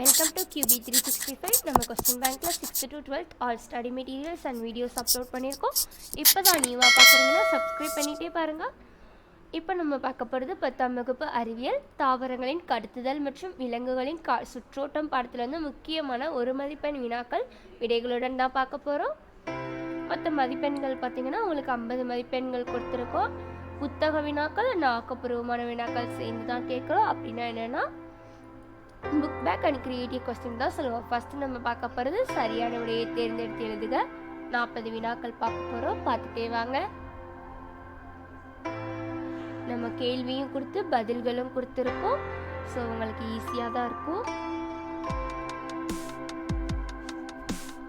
Welcome to QB three sixty five நம்ம question பேங்க்கில் sixth to twelfth all study materials and videos upload பண்ணியிருக்கோம். இப்போ தான் நியூவாக பார்க்குறீங்கன்னா சப்ஸ்கிரைப் பண்ணிகிட்டே பாருங்கள் இப்போ நம்ம பார்க்க போகிறது பத்தாம் வகுப்பு அறிவியல் தாவரங்களின் கடத்துதல் மற்றும் விலங்குகளின் கா சுற்றோட்டம் பாடத்தில் வந்து முக்கியமான ஒரு மதிப்பெண் வினாக்கள் விடைகளுடன் தான் பார்க்க போகிறோம் மொத்த மதிப்பெண்கள் பார்த்தீங்கன்னா உங்களுக்கு ஐம்பது மதிப்பெண்கள் கொடுத்துருக்கோம். புத்தக வினாக்கள் நான் ஆக்கப்பூர்வமான வினாக்கள் சேர்ந்து தான் கேட்குறோம். அப்படின்னா என்னென்னா book back and creative question தான் சொல்லுவோம் ஃபஸ்ட்டு நம்ம பார்க்க போகிறது சரியான விடையை தேர்ந்தெடுத்து எழுதுக நாற்பது வினாக்கள் பார்க்க போகிறோம் பார்த்துட்டே வாங்க நம்ம கேள்வியும் கொடுத்து பதில்களும் கொடுத்துருக்கோம் ஸோ உங்களுக்கு ஈஸியாக தான் இருக்கும்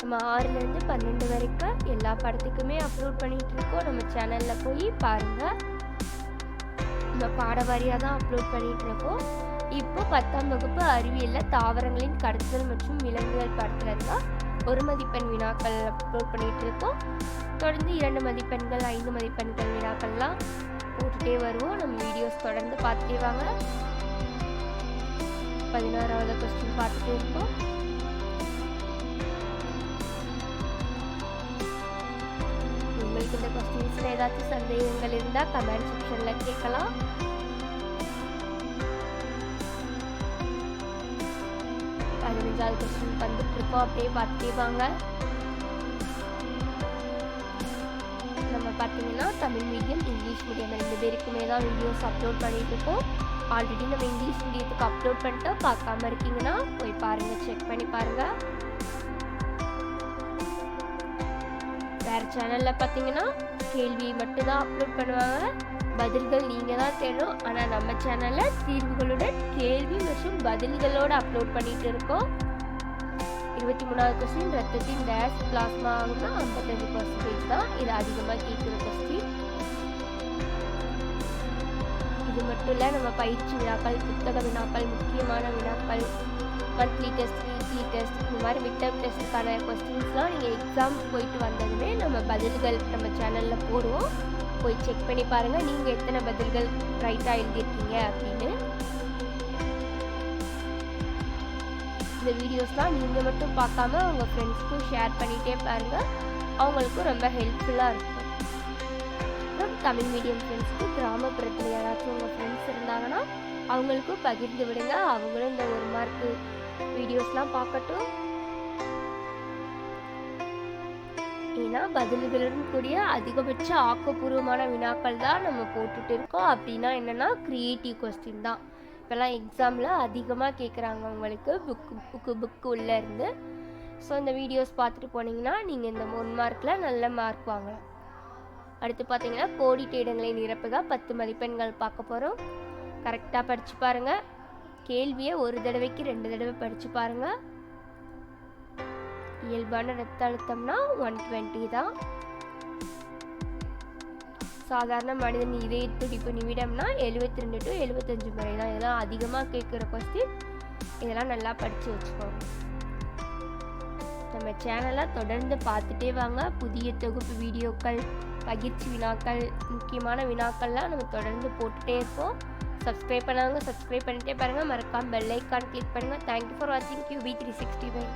நம்ம ஆறுலேருந்து பன்னெண்டு வரைக்கும் எல்லா படத்துக்குமே அப்லோட் பண்ணிகிட்டு இருக்கோம் நம்ம சேனலில் போய் பாருங்கள் நம்ம பாட வாரியாக தான் அப்லோட் பண்ணிகிட்டு இருக்கோம் இப்போ பத்தாம் வகுப்பு அறிவியலில் தாவரங்களின் கடத்தல் மற்றும் விலங்குகள் படத்துல தான் ஒரு மதிப்பெண் வினாக்கள் அப்லோட் பண்ணிட்டு இருக்கோம் தொடர்ந்து இரண்டு மதிப்பெண்கள் ஐந்து மதிப்பெண்கள் வினாக்கள்லாம் போட்டுட்டே வருவோம். நம்ம வீடியோஸ் தொடர்ந்து பார்த்துட்டே வாங்க. பதினாறாவது கொஸ்டின் பார்த்துட்டே இருக்கோம் உங்களுக்கு இந்த கொஸ்டின்ஸில் ஏதாச்சும் சந்தேகங்கள் இருந்தால் கமெண்ட் செக்ஷனில் கேட்கலாம். பதினஞ்சாவது கொஸ்டின் வந்துட்டு அப்படியே பார்த்துட்டே நம்ம பார்த்தீங்கன்னா தமிழ் மீடியம் இங்கிலீஷ் மீடியம் ரெண்டு பேருக்குமே தான் வீடியோஸ் அப்லோட் பண்ணிட்டு இருக்கோம் ஆல்ரெடி நம்ம இங்கிலீஷ் மீடியத்துக்கு அப்லோட் பண்ணிட்டு பார்க்காம இருக்கீங்கன்னா போய் பாருங்கள் செக் பண்ணி பாருங்கள் வேறு சேனலில் பார்த்தீங்கன்னா கேள்வி மட்டும்தான் அப்லோட் பண்ணுவாங்க. பதில்கள் நீங்கள் தான் தேடும் ஆனால் நம்ம சேனலில் தீர்வுகளுடன் கேள்வி மற்றும் பதில்களோடு அப்லோட் பண்ணிட்டு இருக்கோம். இருபத்தி மூணாவது கொஸ்டின் ரத்தத்தின் டேஷ் பிளாஸ்மா ஆகுனா ஐம்பத்தஞ்சு பர்சன்டேஜ் தான். இது அதிகமாக கேட்குற கொஸ்டின் இது மட்டும் இல்லை நம்ம பயிற்சி வினாக்கள் புத்தக வினாக்கள் முக்கியமான வினாக்கள் மந்த்லி டெஸ்ட் வீக்லி டெஸ்ட் இந்த மாதிரி மிட் டேர்ம் டெஸ்ட்டுக்கான கொஸ்டின்ஸ்லாம் நீங்கள் எக்ஸாம் போயிட்டு வந்ததுமே நம்ம பதில்கள் நம்ம சேனலில் போடுவோம். போய் செக் பண்ணி பாருங்கள் நீங்கள் எத்தனை பதில்கள் ரைட்டாக எழுதியிருக்கீங்க அப்படின்னு. இந்த வீடியோஸ்லாம் நீங்கள் மட்டும் பார்க்காம உங்கள் ஃப்ரெண்ட்ஸ்க்கும் ஷேர் பண்ணிகிட்டே பாருங்கள் அவங்களுக்கும் ரொம்ப ஹெல்ப்ஃபுல்லாக இருக்கும். அப்புறம் தமிழ் மீடியம் ஃப்ரெண்ட்ஸ்க்கு கிராமப்புறத்தில் யாராச்சும் உங்கள் ஃப்ரெண்ட்ஸ் இருந்தாங்கன்னா அவங்களுக்கும் பகிர்ந்து விடுங்க. அவங்களும் இந்த ஒரு மார்க்கு வீடியோஸ்லாம் பார்க்கட்டும். ஏன்னா பதில்களுடன் கூடிய அதிகபட்ச ஆக்கப்பூர்வமான வினாக்கள் தான் நம்ம போட்டுட்டு இருக்கோம். அப்படின்னா என்னென்னா க்ரியேட்டிவ் கொஸ்டின் தான். இப்போல்லாம் எக்ஸாமில் அதிகமாக கேட்குறாங்க உங்களுக்கு புக்கு புக்கு புக்கு உள்ளேருந்து ஸோ இந்த வீடியோஸ் பார்த்துட்டு போனீங்கன்னா நீங்கள் இந்த ஒன் மார்க்கில் நல்ல மார்க் வாங்கலாம். அடுத்து பார்த்தீங்கன்னா கோடிட்ட இடங்களை நிரப்புக. பத்து மதிப்பெண்கள் பார்க்க போகிறோம் கரெக்டாக படித்து பாருங்கள் கேள்வியை ஒரு தடவைக்கு ரெண்டு தடவை படித்து பாருங்கள் இயல்பான ரத்த அழுத்தம்னா ஒன் டுவெண்ட்டி தான். சாதாரண மனிதன் இதய துடிப்பு நிமிடம்னா எழுபத்தி ரெண்டு டு எழுபத்தஞ்சு முறை தான். இதெல்லாம் அதிகமாக கேட்குற கொஸ்டின் இதெல்லாம் நல்லா படித்து வச்சுக்கோங்க. நம்ம சேனலை தொடர்ந்து பார்த்துட்டே வாங்க. புதிய தொகுப்பு வீடியோக்கள் பகிர்ச்சி வினாக்கள் முக்கியமான வினாக்கள்லாம் நம்ம தொடர்ந்து போட்டுகிட்டே இருப்போம். சப்ஸ்கிரைப் பண்ணாங்க சப்ஸ்கிரைப் பண்ணிட்டே பாருங்கள் மறக்காமல் பெல் ஐக்கான் கிளிக் பண்ணுங்கள் தேங்க்யூ ஃபார் வாட்சிங் கியூபி த்ரீ சிக்ஸ்டி ஃபைவ்